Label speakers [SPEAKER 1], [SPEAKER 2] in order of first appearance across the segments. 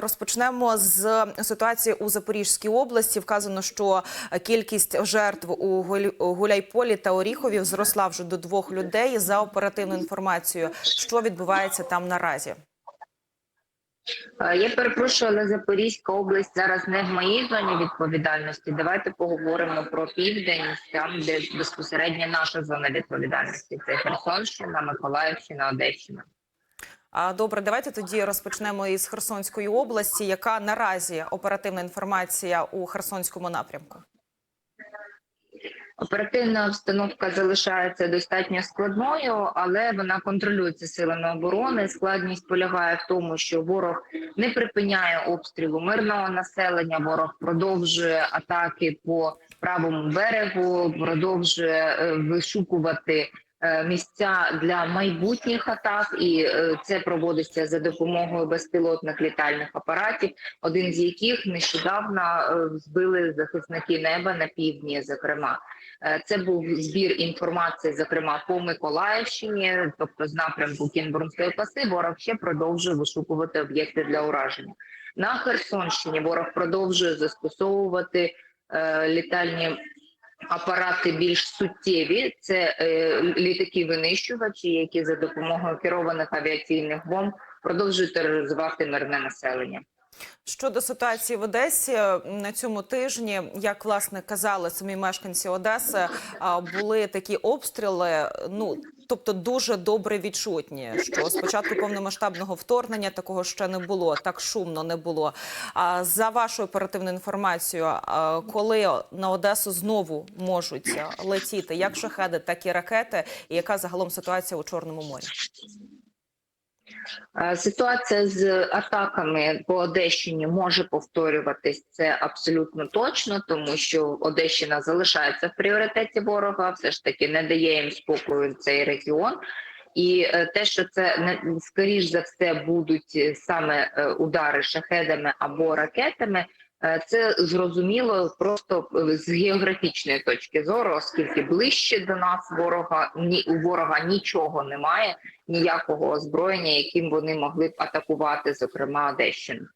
[SPEAKER 1] Розпочнемо з ситуації у Запорізькій області. Вказано, що кількість жертв у Гуляйполі та Оріхові зросла вже до двох людей. За оперативною інформацією, що відбувається там наразі.
[SPEAKER 2] Е, Я перепрошую, але Запорізька область зараз не в моїй зоні відповідальності. Давайте поговоримо про південь, там де безпосередньо наша зона відповідальності. Це Херсонщина, Миколаївщина, Одещина.
[SPEAKER 1] А добре, давайте тоді розпочнемо із Херсонської області. Яка наразі оперативна інформація у Херсонському напрямку?
[SPEAKER 2] Оперативна обстановка залишається достатньо складною, але вона контролюється силами оборони. Складність полягає в тому, що ворог не припиняє обстрілу мирного населення. Ворог продовжує атаки по правому берегу, продовжує е, вишукувати місця для майбутніх атак, і е, це проводиться за допомогою безпілотних літальних апаратів. Один з яких нещодавно е, збили захисники неба на півдні, зокрема. Е, Це був збір інформації, зокрема по Миколаївщині, тобто з напрямку Кінбурнської коси, ворог ще продовжує вишукувати об'єкти для ураження. На Херсонщині ворог продовжує застосовувати е, літальні апарати більш суттєві. Це е, літаки-винищувачі, які за допомогою керованих авіаційних бомб продовжують тероризувати мирне населення.
[SPEAKER 1] Щодо ситуації в Одесі на цьому тижні, як власне казали самі мешканці Одеси, були такі обстріли. Ну тобто дуже добре відчутні. Що спочатку повномасштабного вторгнення такого ще не було, так шумно не було. А за вашою оперативною інформацією, коли на Одесу знову можуть летіти як шахеди, так і ракети, і яка загалом ситуація у Чорному морі?
[SPEAKER 2] Е, Ситуація з атаками по Одещині може повторюватись. Це абсолютно точно, тому що Одещина залишається в пріоритеті ворога, все ж таки не дає їм спокою цей регіон. І е, те, що це скоріш за все будуть саме е, удари шахедами або ракетами, це зрозуміло просто е, з географічної точки зору, оскільки ближче до нас ворога ні у ворога нічого немає ніякого озброєння, яким вони могли б атакувати, зокрема Одещину.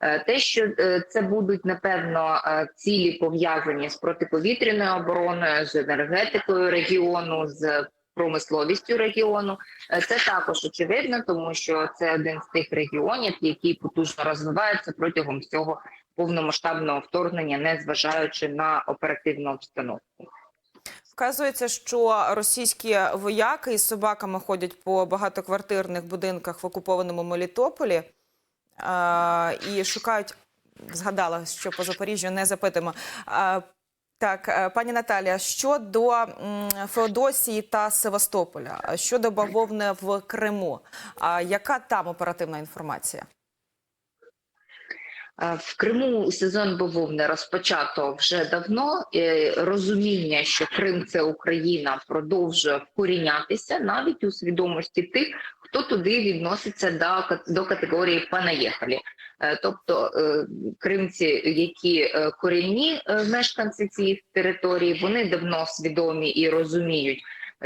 [SPEAKER 2] Е, Те, що е, це будуть напевно е, цілі пов'язані з протиповітряною обороною, з енергетикою регіону, з промисловістю регіону, е, це також очевидно, тому що це один з тих регіонів, який потужно розвивається протягом всього повномасштабного вторгнення, не зважаючи на оперативну обстановку.
[SPEAKER 1] Вказується, що російські вояки із собаками ходять по багатоквартирних будинках в окупованому Мелітополі е, і шукають. Згадала, що по Запоріжжю не запитуємо. Е, так, е, пані Наталія, щодо Феодосії та Севастополя, а щодо бавовни в Криму, а яка там оперативна інформація?
[SPEAKER 2] Е, В Криму сезон бавовни розпочато вже давно. Розуміння, що Крим це Україна, продовжує вкорінятися навіть у свідомості тих, хто туди відноситься до, до категорії «понаєхалі». Е, Тобто е, кримці, які корінні мешканці цих територій, вони давно свідомі і розуміють,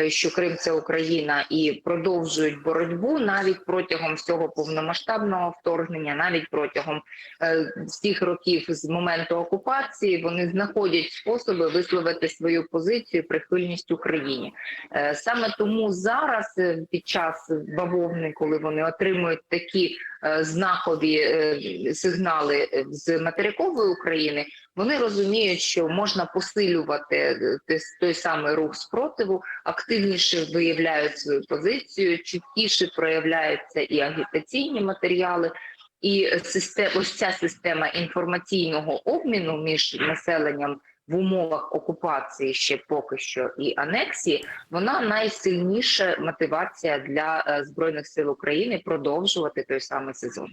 [SPEAKER 2] що Крим це Україна, і продовжують боротьбу навіть протягом всього повномасштабного вторгнення, навіть протягом е, всіх років з моменту окупації вони знаходять способи висловити свою позицію прихильність Україні. Е, Саме тому зараз, е, під час бавовни, коли вони отримують такі е, знакові е, сигнали е, з материкової України, вони розуміють, що можна посилювати е, той самий рух спротиву, активніше виявляють свою позицію, чіткіше проявляються і агітаційні матеріали. І система, ось ця система інформаційного обміну між населенням в умовах окупації ще поки що і анексії, вона найсильніша мотивація для е, збройних сил України продовжувати той самий сезон.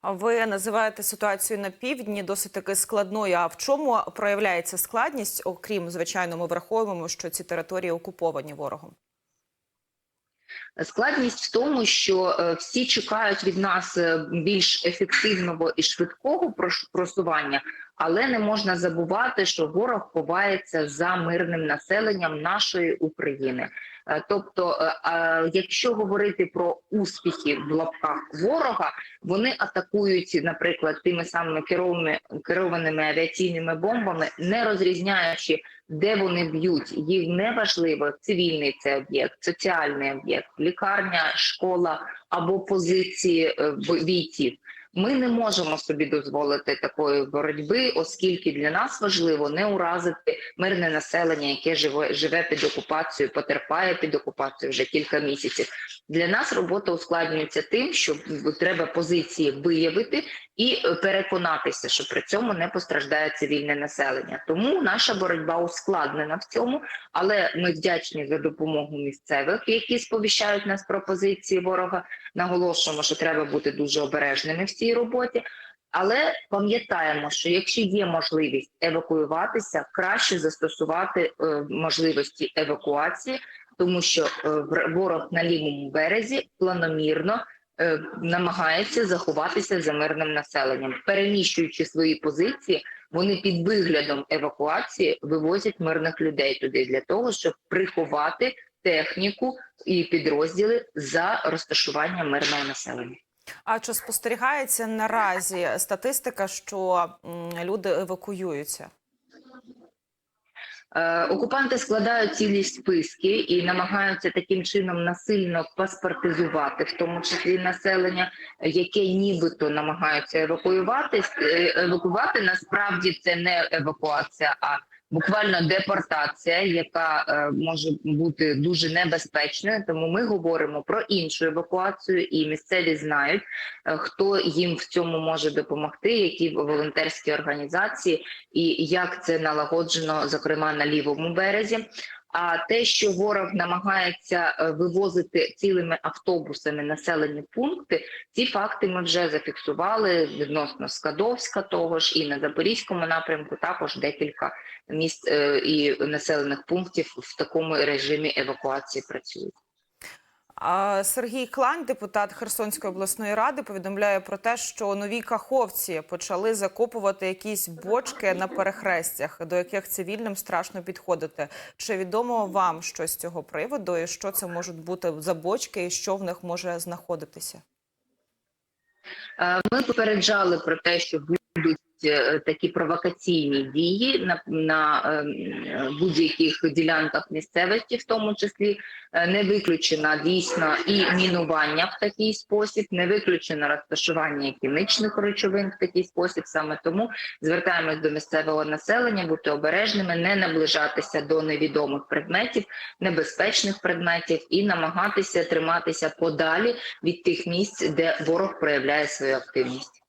[SPEAKER 1] А Ви називаєте ситуацію на півдні досить таки складною. А в чому проявляється складність? Окрім звичайно, ми враховуємо, що ці території окуповані ворогом.
[SPEAKER 2] Складність в тому, що е, всі чекають від нас е, більш ефективного і швидкого просування, але не можна забувати, що ворог ховається за мирним населенням нашої України. Е, Тобто, якщо говорити про успіхи в лапках ворога, вони атакують, наприклад, тими самими керованими, керованими авіаційними бомбами, не розрізняючи, де вони б'ють. Їм не важливо цивільний це об'єкт, соціальний об'єкт, лікарня, школа або позиції в бо- бійців. Ми не можемо собі дозволити такої боротьби, оскільки для нас важливо не уразити мирне населення, яке живе, живе під окупацією, потерпає під окупацією вже кілька місяців. Для нас робота ускладнюється тим, що треба позиції виявити і е, переконатися, що при цьому не постраждає цивільне населення. Тому наша боротьба ускладнена в цьому, але ми вдячні за допомогу місцевих, які сповіщають нас про позиції ворога. Наголошуємо, що треба бути дуже обережними цій роботі. Але пам'ятаємо, що якщо є можливість евакуюватися, краще застосувати е, можливості евакуації, тому що е, ворог на лівому березі планомірно е, намагається заховатися за мирним населенням, переміщуючи свої позиції, вони під виглядом евакуації вивозять мирних людей туди для того, щоб приховати техніку і підрозділи за розташуванням мирного населення.
[SPEAKER 1] А чи спостерігається наразі статистика, що люди евакуюються?
[SPEAKER 2] Е, Окупанти складають цілі списки і намагаються таким чином насильно паспортизувати, в тому числі населення, яке нібито намагаються евакуювати. Е, Евакувати насправді це не евакуація, а буквально депортація, яка е, може бути дуже небезпечною. Тому ми говоримо про іншу евакуацію, і місцеві знають, е, хто їм в цьому може допомогти, які волонтерські організації і як це налагоджено, зокрема на лівому березі. А те, що ворог намагається е, вивозити цілими автобусами населені пункти, ці факти ми вже зафіксували відносно Скадовська, того ж і на Запорізькому напрямку, також декілька міст е, і населених пунктів в такому режимі евакуації працюють.
[SPEAKER 1] Сергій Клань, депутат Херсонської обласної ради, повідомляє про те, що нові каховці почали закопувати якісь бочки на перехрестях, до яких цивільним страшно підходити. Чи відомо вам щось з цього приводу, і що це можуть бути за бочки, і що в них може знаходитися?
[SPEAKER 2] Е, Ми попереджали про те, що будуть такі провокаційні дії на, на будь-яких ділянках місцевості, в тому числі Е, не виключено дійсно і мінування в такий спосіб, не виключено розташування хімічних речовин в такий спосіб. Саме тому звертаємось до місцевого населення, бути обережними, не наближатися до невідомих предметів, небезпечних предметів і намагатися триматися подалі від тих місць, де ворог проявляє свою активність.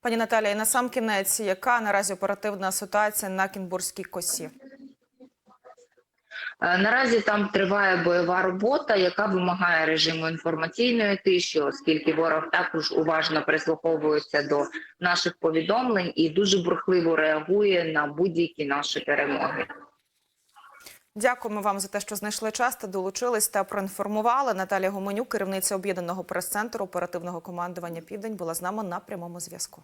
[SPEAKER 1] Пані Наталія, на сам кінець, яка наразі оперативна ситуація на Кінбурзькій косі?
[SPEAKER 2] Е, Наразі там триває бойова робота, яка вимагає режиму інформаційної тиші, оскільки ворог також уважно прислуховується до наших повідомлень і дуже бурхливо реагує на будь-які наші перемоги.
[SPEAKER 1] Дякуємо вам за те, що знайшли час та долучились та проінформували. Наталія Гуменюк, керівниця об'єднаного прес-центру оперативного командування Південь, була з нами на прямому зв'язку.